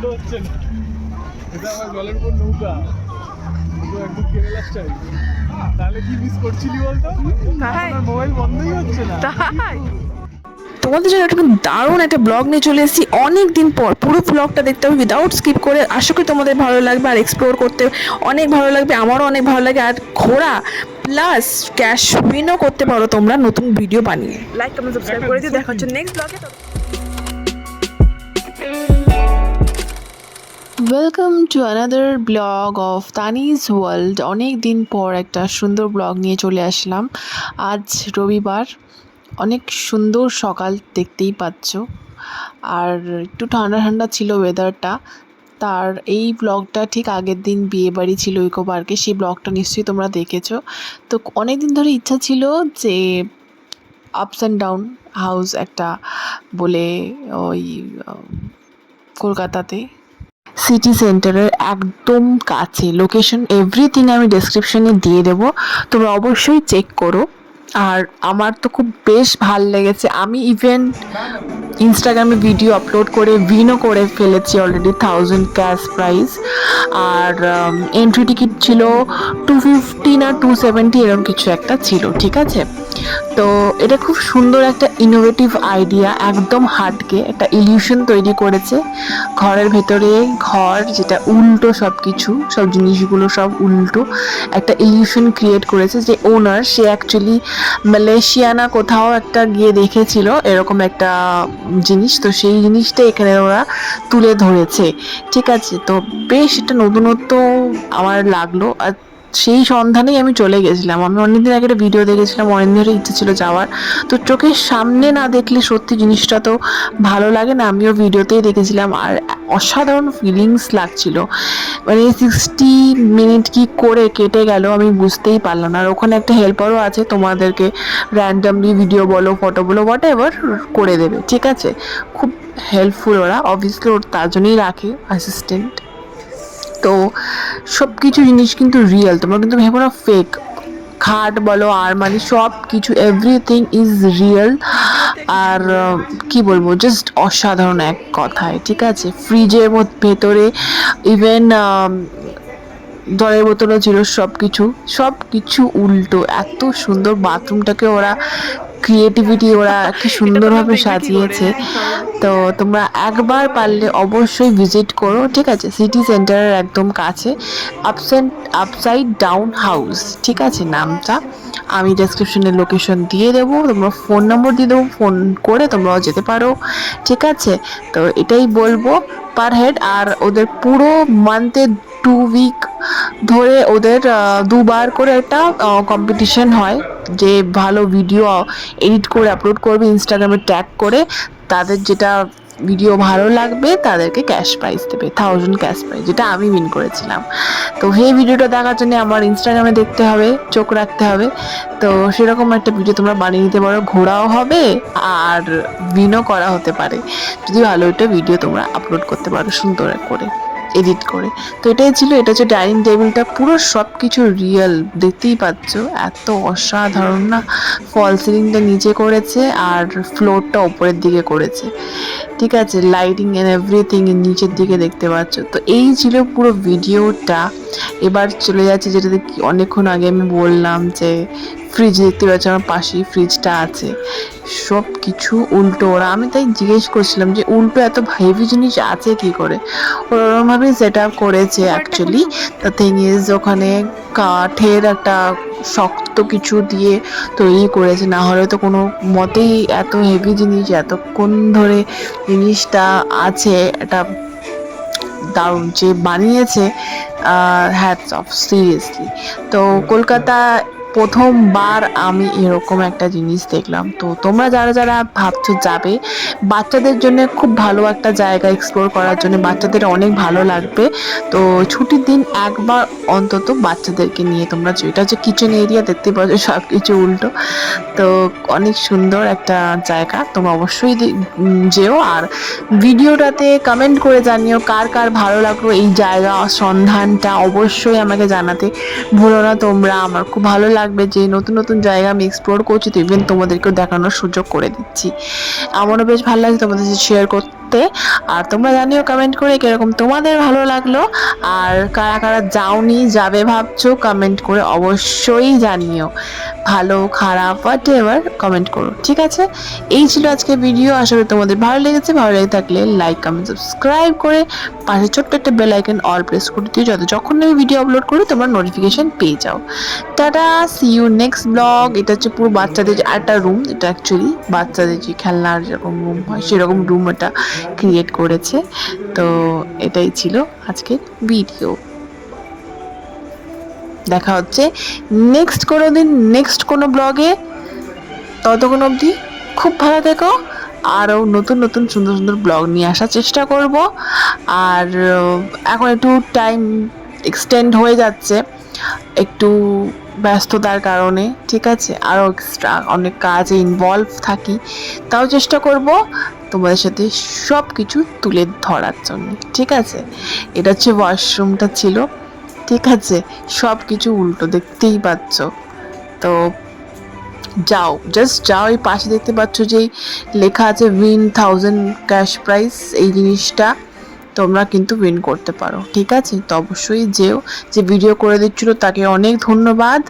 বন্ধ হচ্ছে না। এটা আমার জলের উপর নৌকা। একদম কেরালা স্টাইল তাহলে কি মিস করছিলি বলতো? আমার মোবাইল বন্ধই হচ্ছে না। তাই। তোমাদের জন্য একটা দারুণ একটা ব্লগ নিয়ে চলে এসেছি। অনেক দিন পর পুরো ব্লগটা দেখতে হবে উইদাউট স্কিপ করে। আশা করি তোমাদের ভালো লাগবে আর এক্সপ্লোর করতে অনেক ভালো লাগবে আমারও অনেক ভালো লাগে। আর ঘোরা প্লাস ক্যাশ উইনও করতে পারো তোমরা নতুন ভিডিও বানিয়ে। লাইক কমেন্ট সাবস্ক্রাইব করে দিও। দেখা হচ্ছে নেক্সট ব্লগে welcome to another blog of Tanij world অনেক দিন পর একটা সুন্দর ব্লগ নিয়ে চলে আসলাম। আজ রবিবার। অনেক সুন্দর সকাল দেখতেই পাচ্ছ। আর একটু ঠান্ডা ঠান্ডা ছিল ওয়েদারটা তার এই ব্লগটা ঠিক আগের দিন বিয়ে বাড়ি ছিল ইকো পার্কে, সেই ব্লগটা নিশ্চয়ই তোমরা দেখেছ। তো অনেক দিন ধরে ইচ্ছা ছিল যে আপস অ্যান্ড ডাউন হাউস একটা বলে ওই কলকাতাতে সিটি সেন্টারের একদম কাছে। লোকেশন এভরিথিং আমি ডেসক্রিপশনে দিয়ে দেবো। তোমরা অবশ্যই চেক করো। আর আমার তো খুব বেশ ভালো লেগেছে। আমি ইভেন ইনস্টাগ্রামে ভিডিও আপলোড করে উইনও করে ফেলেছি অলরেডি থাউজেন্ড ক্যাশ প্রাইজ আর এন্ট্রি টিকিট ছিল টু ফিফটি না টু সেভেন্টি এরকম কিছু একটা ছিল, ঠিক আছে? তো এটা খুব সুন্দর একটা ইনোভেটিভ আইডিয়া একদম হাটকে একটা ইলিউশন তৈরি করেছে। ঘরের ভেতরে ঘর, যেটা উল্টো সব কিছু সব জিনিসগুলো সব উল্টো, একটা ইলিউশন ক্রিয়েট করেছে যে ওনার সে অ্যাকচুয়ালি মালয়েশিয়ানা কোথাও একটা গিয়ে দেখেছিল, এরকম একটা জিনিস, তো সেই জিনিসটা এখানে ওরা তুলে ধরেছে। ঠিক আছে, তো বেশ এটা নতুনত্ব আমার লাগল। আর সেই সন্ধানেই আমি চলে গেছিলাম। আমি অনেকদিন আগে একটা ভিডিও দেখেছিলাম অনেক ধরে ইচ্ছে ছিল যাওয়ার। তো চোখের সামনে না দেখলে সত্যি জিনিসটা তো ভালো লাগে না। আমিও ভিডিওতেই দেখেছিলাম আর অসাধারণ ফিলিংস লাগছিল। মানে সিক্সটি মিনিট কি করে কেটে গেল আমি বুঝতেই পারলাম না। আর ওখানে একটা হেল্পারও আছে, তোমাদেরকে র্যান্ডামলি ভিডিও বলো ফটো বলো হোয়াট এভার করে দেবে। ঠিক আছে? খুব হেল্পফুল ওরা। অবভিয়াসলি ওর তার জন্যই রাখে অ্যাসিস্ট্যান্ট তো সব কিছু জিনিস কিন্তু রিয়েল তোমরা কিন্তু ভেবো না ফেক খাট বলো আর মানে সব কিছু এভরিথিং ইজ রিয়েল আর কি বলব জাস্ট অসাধারণ এক কথায়, ঠিক আছে? ফ্রিজের ভেতরে ইভেন জলের বোতলও ছিল সব কিছু সব কিছু উল্টো। এত সুন্দর বাথরুমটাকে ওরা ক্রিয়েটিভিটি ওরা কি সুন্দরভাবে সাজিয়েছে। তো তোমরা একবার পারলে অবশ্যই ভিজিট করো ঠিক আছে? সিটি সেন্টারের একদম কাছে আপসেন্ট আপসাইড ডাউন হাউস ঠিক আছে নামটা? আমি ডেসক্রিপশনে লোকেশন দিয়ে দেবো তোমরা ফোন নম্বর দিয়ে দেবো ফোন করে তোমরাও যেতে পারো ঠিক আছে? তো এটাই বলব পার হেড আর ওদের পুরো মান্থে টু উইক ধরে ওদের দুবার করে একটা কম্পিটিশন হয়। যে ভালো ভিডিও এডিট করে আপলোড করবে ইনস্টাগ্রামে ট্যাগ করে, তাদের যেটা ভিডিও ভালো লাগবে, তাদেরকে ক্যাশ প্রাইজ দেবে থাউজেন্ড ক্যাশ প্রাইজ যেটা আমি উইন করেছিলাম। তো সেই ভিডিওটা দেখার জন্য আমার ইনস্টাগ্রামে দেখতে হবে, চোখ রাখতে হবে। তো সেরকম একটা ভিডিও তোমরা বানিয়ে নিতে পারো, ঘোরাও হবে, আর উইনও করা হতে পারে। যদি ভালো একটা ভিডিও তোমরা আপলোড করতে পারো সুন্দর করে। এডিট করে। তো এটাই ছিল, এটা হচ্ছে ডাইনিং টেবিলটা। পুরো সব কিছু রিয়েল দেখতেই পাচ্ছ। এত অসাধারণ না ফল সিলিংটা নিচে করেছে আর ফ্লোরটা ওপরের দিকে করেছে। ঠিক আছে লাইটিং এন্ড এভরিথিং নিচের দিকে দেখতে পাচ্ছ। তো এই ছিল পুরো ভিডিওটা এবার চলে যাচ্ছে যেটাতে অনেকক্ষণ আগে আমি বললাম যে ফ্রিজ দেখতে পাচ্ছি আমার পাশেই ফ্রিজটা আছে। সব কিছু উল্টো ওরা আমি তাই জিজ্ঞেস করছিলাম যে উল্টো এত হেভি জিনিস আছে কি করে? ওরা ওরমভাবে সেট আপ করেছে অ্যাকচুয়ালি দ্য থিং ইজ ওখানে কাঠের একটা শক্ত কিছু দিয়ে তৈরি করেছে না হলে তো কোনো মতেই এত হেভি জিনিস এতক্ষণ ধরে জিনিসটা আছে এটা দারুণ যে বানিয়েছে হ্যাটস অফ সিরিয়াসলি তো কলকাতা প্রথমবার আমি এরকম একটা জিনিস দেখলাম। তো তোমরা যারা যারা ভাবছ যাবে, বাচ্চাদের জন্য খুব ভালো একটা জায়গা এক্সপ্লোর করার জন্য বাচ্চাদের অনেক ভালো লাগবে। তো ছুটির দিন একবার অন্তত বাচ্চাদেরকে নিয়ে তোমরা। এটা হচ্ছে কিচেন এরিয়া দেখতে পাচ্ছ সব কিছু উল্টো। তো অনেক সুন্দর একটা জায়গা, তোমরা অবশ্যই যেও। আর ভিডিওটাতে কমেন্ট করে জানিও কার কার ভালো লাগল এই জায়গা সন্ধানটা। অবশ্যই আমাকে জানাতে ভুলো না তোমরা, আমার খুব ভালো লাগবে যে নতুন নতুন জায়গা আমি এক্সপ্লোর করছি, তো ইভেন তোমাদেরকেও দেখানোর সুযোগ করে দিচ্ছি। আমারও বেশ ভালো লাগছে তোমাদের সাথে শেয়ার করতে। করতে আর তোমরা জানিও কমেন্ট করে কীরকম তোমাদের ভালো লাগল। আর কারা কারা যাওনি, যাবে ভাবছ কমেন্ট করে অবশ্যই জানিও। ভালো, খারাপ হোয়াট এভার কমেন্ট করো, ঠিক আছে? এই ছিল আজকে ভিডিও আশা করি তোমাদের ভালো লেগেছে। ভালো লেগে থাকলে লাইক কমেন্ট সাবস্ক্রাইব করে পাশে ছোট্ট একটা বেল আইকন অল প্রেস করে দিও, যাতে যখন আমি ভিডিও আপলোড করি তোমরা নোটিফিকেশন পেয়ে যাও। Tata see you next blog এটা হচ্ছে পুরো বাচ্চাদের যে একটা রুম এটা অ্যাকচুয়ালি বাচ্চাদের যে খেলনার যেরকম রুম হয়, সেরকম রুম এটা। ক্রিয়েট করেছে। তো এটাই ছিল আজকের ভিডিও দেখা হচ্ছে নেক্সট কোনো দিন নেক্সট কোনো ব্লগে ততক্ষণ অবধি খুব ভালো থেকো। আরও নতুন নতুন, সুন্দর সুন্দর ব্লগ নিয়ে আসার চেষ্টা করব। আর এখন একটু টাইম এক্সটেন্ড হয়ে যাচ্ছে। একটু ব্যস্ততার কারণে, ঠিক আছে? আরও এক্সট্রা অনেক কাজে ইনভলভ থাকি। তাও চেষ্টা করব। তোমাদের সাথে সব কিছু তুলে ধরার জন্য, ঠিক আছে? এটা হচ্ছে ওয়াশরুমটা ছিল, ঠিক আছে? সব কিছু উল্টো দেখতেই পাচ্ছ। তো যাও জাস্ট যাও, এই পাশে দেখতে পাচ্ছ যে লেখা আছে উইন থাউজেন্ড ক্যাশ প্রাইস এই জিনিসটা। তোমরা কিন্তু উইন করতে পারো ঠিক আছে? তো অবশ্যই যেও যে ভিডিও করে দিচ্ছিল তাকে অনেক ধন্যবাদ।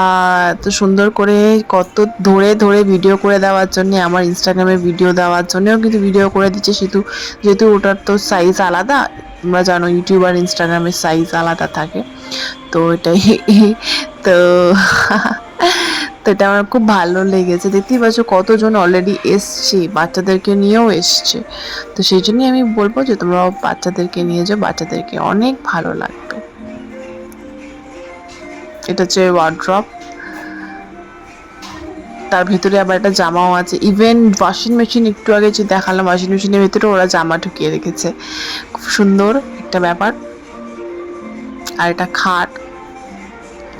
আহ, তো সুন্দর করে কত ধরে ধরে ভিডিও করে দেওয়ার জন্য আমার ইনস্টাগ্রামে ভিডিও দেওয়ার জন্যও কিন্তু ভিডিও করে দিচ্ছে। সেহেতু যেহেতু ওটার তো সাইজ আলাদা তোমরা জানো ইউটিউব আর ইনস্টাগ্রামের সাইজ আলাদা থাকে। তো এটাই তো তো এটা আমার খুব ভালো লেগেছে। দেখতেই পাচ্ছ কতজন অলরেডি এসছে, বাচ্চাদেরকে নিয়েও এসছে। তো সেই জন্যই আমি বলব যে তোমরা বাচ্চাদেরকে নিয়ে যাও, বাচ্চাদেরকে অনেক ভালো লাগবে। এটা হচ্ছে ওয়ার্ড্রপ তার ভিতরে আবার একটা জামাও আছে। ইভেন ওয়াশিং মেশিন একটু আগে যে দেখালাম ওয়াশিং মেশিনের ভিতরে ওরা জামা ঢুকিয়ে রেখেছে। খুব সুন্দর একটা ব্যাপার। আর এটা খাট।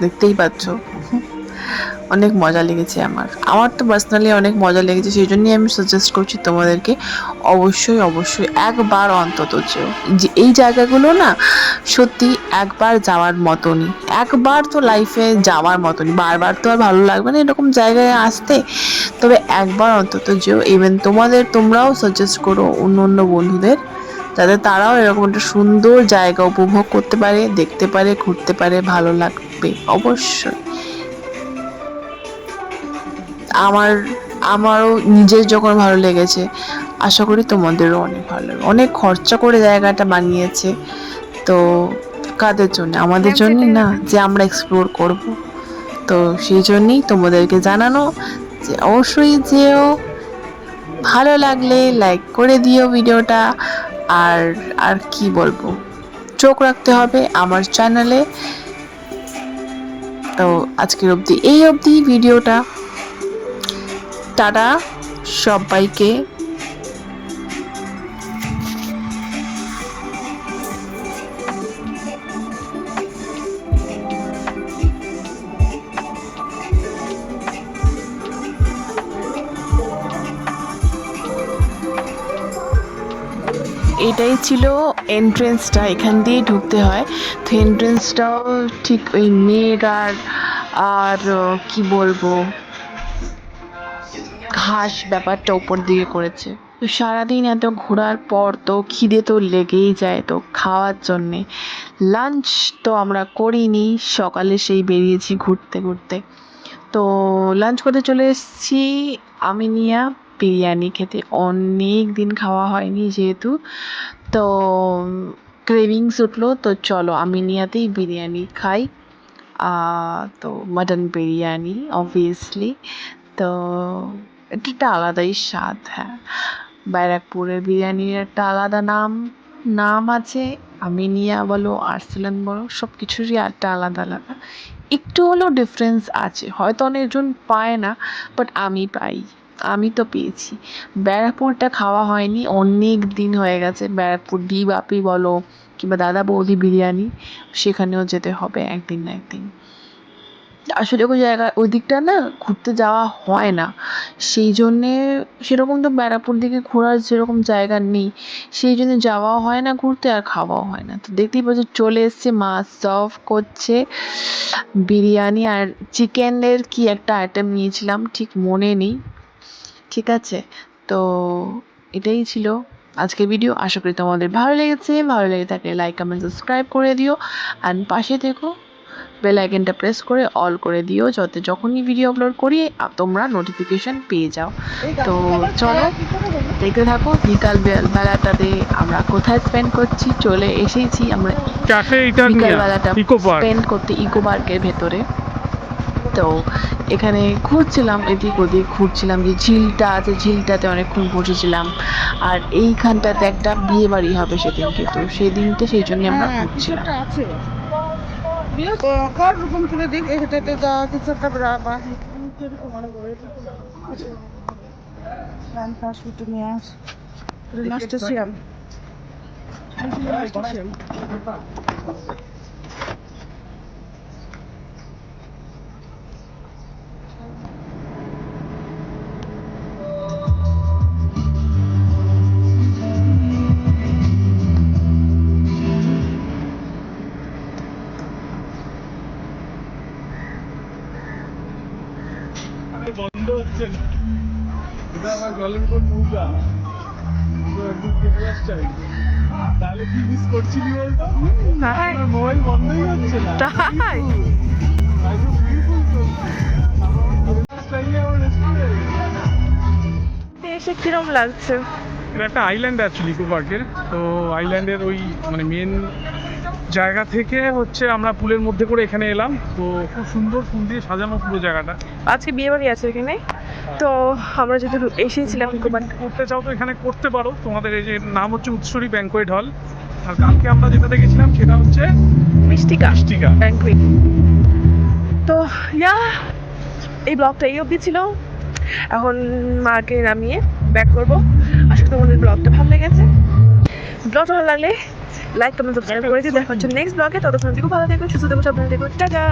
দেখতেই পাচ্ছ। অনেক মজা লেগেছে আমার। আমার তো পার্সোনালি অনেক মজা লেগেছে সেই জন্যই আমি সাজেস্ট করছি তোমাদেরকে অবশ্যই অবশ্যই একবার অন্তত যে এই জায়গাগুলো না সত্যি একবার যাওয়ার মতনই, একবার তো লাইফে যাওয়ার মতনই। বারবার তো আর ভালো লাগবে না এরকম জায়গায় আসতে, তবে একবার অন্তত যেও। ইভেন তোমাদের, তোমরাও সাজেস্ট করো অন্য অন্য বন্ধুদের, যাতে তারাও এরকম একটা সুন্দর জায়গা উপভোগ করতে পারে, দেখতে পারে, ঘুরতে পারে, ভালো লাগবে, অবশ্যই। আমার আমারও নিজের যখন ভালো লেগেছে আশা করি তোমাদেরও অনেক ভালো লাগবে। অনেক খরচা করে জায়গাটা বানিয়েছে তো কাদের জন্য? আমাদের জন্য না যে আমরা এক্সপ্লোর করব। তো সেই জন্যই তোমাদেরকে জানানো যে অবশ্যই যেও ভালো লাগলে লাইক করে দিও ভিডিওটা। আর আর কি বলব? চোখ রাখতে হবে আমার চ্যানেলে তো আজকের অবধি এই অবধি ভিডিওটা। টাটা সবাইকে এটাই ছিল এন্ট্রেন্সটা এখান দিয়ে ঢুকতে হয়। তো এন্ট্রেন্সটাও ঠিক ওই মেঘ আর আর কি বলব? ঘাস ব্যাপারটা উপর দিকে করেছে। তো সারাদিন এত ঘোরার পর তো খিদে তো লেগেই যায় তো খাওয়ার জন্যে। লাঞ্চ তো আমরা করিনি, সকালে সেই বেরিয়েছি ঘুরতে ঘুরতে। তো লাঞ্চ করতে চলে এসেছি আমিনিয়া বিরিয়ানি খেতে। অনেক দিন খাওয়া হয়নি যেহেতু। তো ক্রেভিংস উঠল, তো চলো আমিনিয়াতেই বিরিয়ানি খাই। তো মাটন বিরিয়ানি অবভিয়াসলি তো এটা একটা আলাদাই স্বাদ হ্যাঁ। ব্যারাকপুরের বিরিয়ানির একটা আলাদা নাম নাম আছে, আমিনিয়া বলো, আর্সেলান বলো সব কিছুরই একটা আলাদা আলাদা। একটু হলেও ডিফারেন্স আছে, হয়তো অনেকজন পায় না বাট আমি পাই, আমি তো পেয়েছি। ব্যারাকপুরটা খাওয়া হয়নি, অনেক দিন হয়ে গেছে, ব্যারাকপুর ডি বাপি বলো, কিংবা দাদা বৌদি বিরিয়ানি, সেখানেও যেতে হবে একদিন না একদিন। আসলে ওই জায়গা, ওই দিকটা না ঘুরতে যাওয়া হয় না। সেই জন্যে সেরকম তো ব্যারাকপুর দিকে ঘোরার সেরকম জায়গা নেই। সেই জন্য যাওয়াও হয় না ঘুরতে আর খাওয়াও হয় না। তো দেখতেই পাচ্ছ চলে এসছে, মাছ সার্ভ করছে। বিরিয়ানি আর চিকেনের কি একটা আইটেম নিয়েছিলাম, ঠিক মনে নেই। ঠিক আছে, তো এটাই ছিল আজকের ভিডিও আশা করি তোমাদের ভালো লেগেছে। ভালো লেগে থাকলে লাইক কমেন্ট সাবস্ক্রাইব করে দিও। অ্যান্ড পাশে থেকো। বেল আইকনটা প্রেস করে অল করে দিও যাতে যখনই ভিডিও আপলোড করি তোমরা নোটিফিকেশন পেয়ে যাও। তো চলো দেখতে থাকো বিকাল বেলাটাতে আমরা কোথায় স্পেন্ড করছি চলে এসেছি আমরা বিকালবেলাটা স্পেন্ড করতে ইকো পার্কের ভেতরে। তো এখানে ঘুরছিলাম এদিক ওদিক ঘুরছিলাম যে ঝিলটা আছে ঝিলটাতে অনেকক্ষণ বসেছিলাম। আর এইখানটাতে একটা বিয়ে বাড়ি হবে সেদিনকে তো সেই দিনটা সেই জন্য আমরা ঘুরছিলাম। কার রকম তুলে দিক হেঁটে যা কিছু একটা ব্রা- বা- প্যান নিয়ে আস হচ্ছে না এটা আমার জলের উপর নৌকা। তো একদম কেরালার স্টাইল তাহলে কি মিস করছিলি বলতো আমার মোবাইল বন্ধই হচ্ছে না। তাই? একদম beautiful তো। আমার স্টাইলে আমার রেস্টুরেন্ট এসে কিরম লাগছে? এটা একটা আইল্যান্ড অ্যাকচুয়ালি তো আইল্যান্ডের ওই মানে মেন জায়গা থেকে হচ্ছে আমরা পুলের মধ্যে করে এখানে এলাম। তো খুব সুন্দর ফুল দিয়ে সাজানো পুরো জায়গাটা। আজকে বিয়ে বাড়ি আছে এখানে? তো আমরা যেহেতু এসেছিলাম করতে চাও তো এখানে করতে পারো। তোমাদের এই যে নাম হচ্ছে উৎসরী ব্যাংকোয়েট হল। আর কালকে আমরা যেটা দেখেছিলাম সেটা হচ্ছে মিষ্টিকা। মিষ্টিকা। ব্যাংকুইট তো ইয়া এই ব্লগটা এই অবধি ছিল। এখন মাকে নামিয়ে ব্যাক করব। আশা করি তোমাদের ব্লগটা ভালো লেগেছে। ব্লগটা ভালো লাগলে লাইক কমেন্ট সাবস্ক্রাইব করে দিয়ে দেখা হচ্ছে নেক্সট ব্লগে ততক্ষণ থেকে ভালো থেকো সুস্থ থেকো সাবধানে থেকো। টাটা!